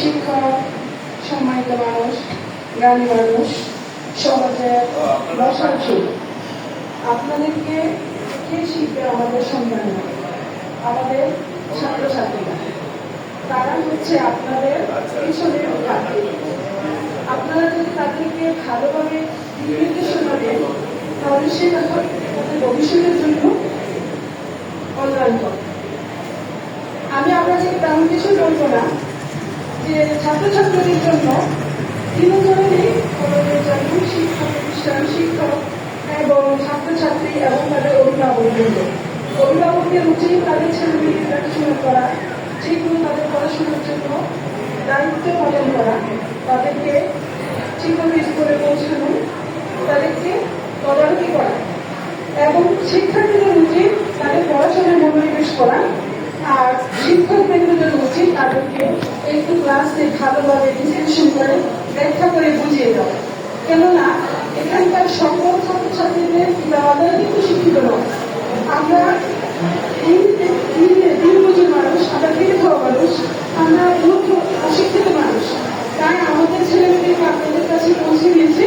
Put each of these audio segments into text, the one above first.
শিক্ষক সম্মানিত মানুষ জ্ঞানী মানুষ বসার সুখ আপনাদেরকে কে শিখবে আমাদের সন্তানরা আমাদের ছাত্রছাত্রীরা। তারা হচ্ছে আপনাদের পিছনের ঘাটতি আপনারা যদি তাদেরকে ভালোভাবে নির্দেশনা দেন, তাহলে সেটা তাদের ভবিষ্যতের জন্য কল্যাণ করে আমি আপনাদের তেমন কিছু বলব না। যে ছাত্রছাত্রীদের জন্য ধরনের কলেজের শিক্ষা প্রতিষ্ঠান, শিক্ষক এবং ছাত্রছাত্রী এবং তাদের অভিভাবকবৃন্দ। অভিভাবকদের উচিত তাদের ছেলেমেয়েদের দেখাশোনা করা ঠিকমতো তাদের পড়াশোনার জন্য দায়িত্ব পালন করা, তাদেরকে ঠিকমতো স্কুলে পৌঁছানো, তাদেরকে তদারকি করা এবং শিক্ষার্থীদের উচিত তাদের পড়াশোনায় মনোনিবেশ করা আর শিক্ষক বৃন্দদের উচিত তাদেরকে একটু ক্লাসে ভালোভাবে ডিসকাশন করে, ব্যাখ্যা করে বুঝিয়ে দেওয়া। কেননা, এখানকার সকল ছাত্রছাত্রীদের তারা কিন্তু শিক্ষিত নয় আমরা দিন মজুর মানুষ আমরা খেটে খাওয়া মানুষ আমরা মূর্খ অশিক্ষিত মানুষ তাই আমাদের ছেলেমেয়েদেরকে আপনাদের কাছে পৌঁছে দিয়েছি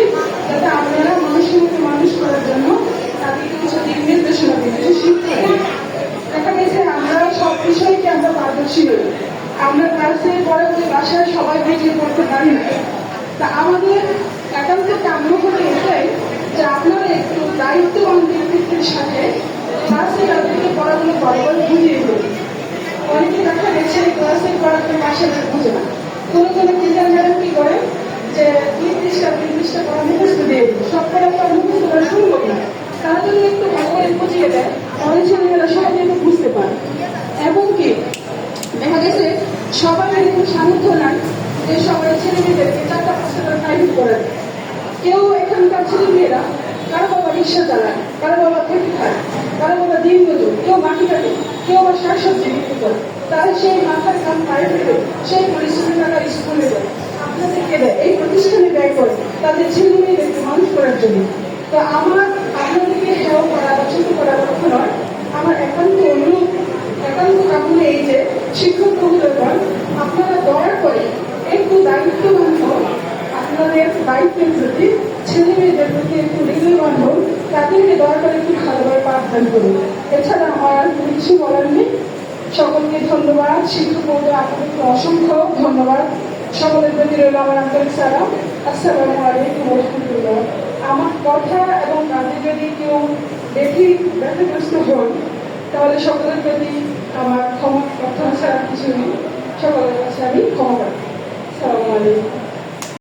যাতে আপনারা মানুষের মতো মানুষ করার জন্য তাদেরকে কিছু দিক নির্দেশনা দিন কিছু শিখতে হবে। দেখা গেছে আমরা সব বিষয়কে আমরা পারদর্শী নই আমরা ক্লাসে পরে বলে সবাই বেঁচে পড়তে পারি না। তা আমাদের একান্ত কাম্য হলে এটাই যে আপনারা একটু দায়িত্ববান ব্যক্তিত্বের সাথে ক্লাসে তাদেরকে পড়াগুলো বরাবর বুঝিয়ে দেবেন অনেকে দেখা গেছে ক্লাসে পড়াতে পাশে বুঝে না। কোনো কোনো টিচার ম্যাডাম কি করে? যে নির্দিষ্ট নির্দিষ্ট পড়া মুখস্থ দিয়ে দেবে সব পড়া পড়া মুখস্থ করা সম্ভব না তারা যদি একটু ভালো করে বুঝিয়ে দেয়, তাহলে ছেলেমেয়েরা সহজে বুঝতে পারে। এবং কি? দেখা গেছে সবাই এরকম সামর্থ্য নাই যে সবাই ছেলে মেয়েদেরকে চারটা পাঁচটা প্রাইভেট করে কেউ এখানকার ছেলে মেয়েরা কারও বাবা রিক্সা চালায়, কারও বাবা থেকে খায়, কারও বাবা দিন মজুর, কেউ মাটি কাটে, কেউ আবার শাকসবজি বিক্রি করে। তারা সেই মাথার কাম প্রাইভেটে সেই পরিশ্রমী টাকা স্কুলে দেয় আপনাদেরকে দেয়? এই প্রতিষ্ঠানে ব্যয় করে তাদের ছেলে মেয়েদেরকে মানুষ করার জন্য। তো আমার, আপনাদেরকে হেয় করা বা ছোট করা কথা নয় আমার একান্ত অনুরোধ একান্ত কামনা এই যে শিক্ষক মহোদয়গণ আপনারা দয়া করে একটু দায়িত্ববান হন আপনাদের দায়িত্বের প্রতি ছেলে মেয়েদের প্রতি একটু হৃদয়বান হন, তাদেরকে দয়া একটু ভালোভাবে পাঠদান করুন। এছাড়া আমার আর কিছু বলার নেই। সকলকে ধন্যবাদ। শিক্ষক মহোদয় আপনাদেরকে অসংখ্য ধন্যবাদ। সকলের প্রতি রইল আমার আন্তরিক সালাম। আসসালামু আলাইকুম রহমতুল্লাহ। আমার কথা এবং কাজে যদি কেউ বেশি ব্যথাগ্রস্ত হন, তাহলে সকলের প্রতি আমার ক্ষমা কথা ছাড়া কিছু নেই। সকলের কাছে আমি ক্ষমা করি। সালামু আলাইকুম।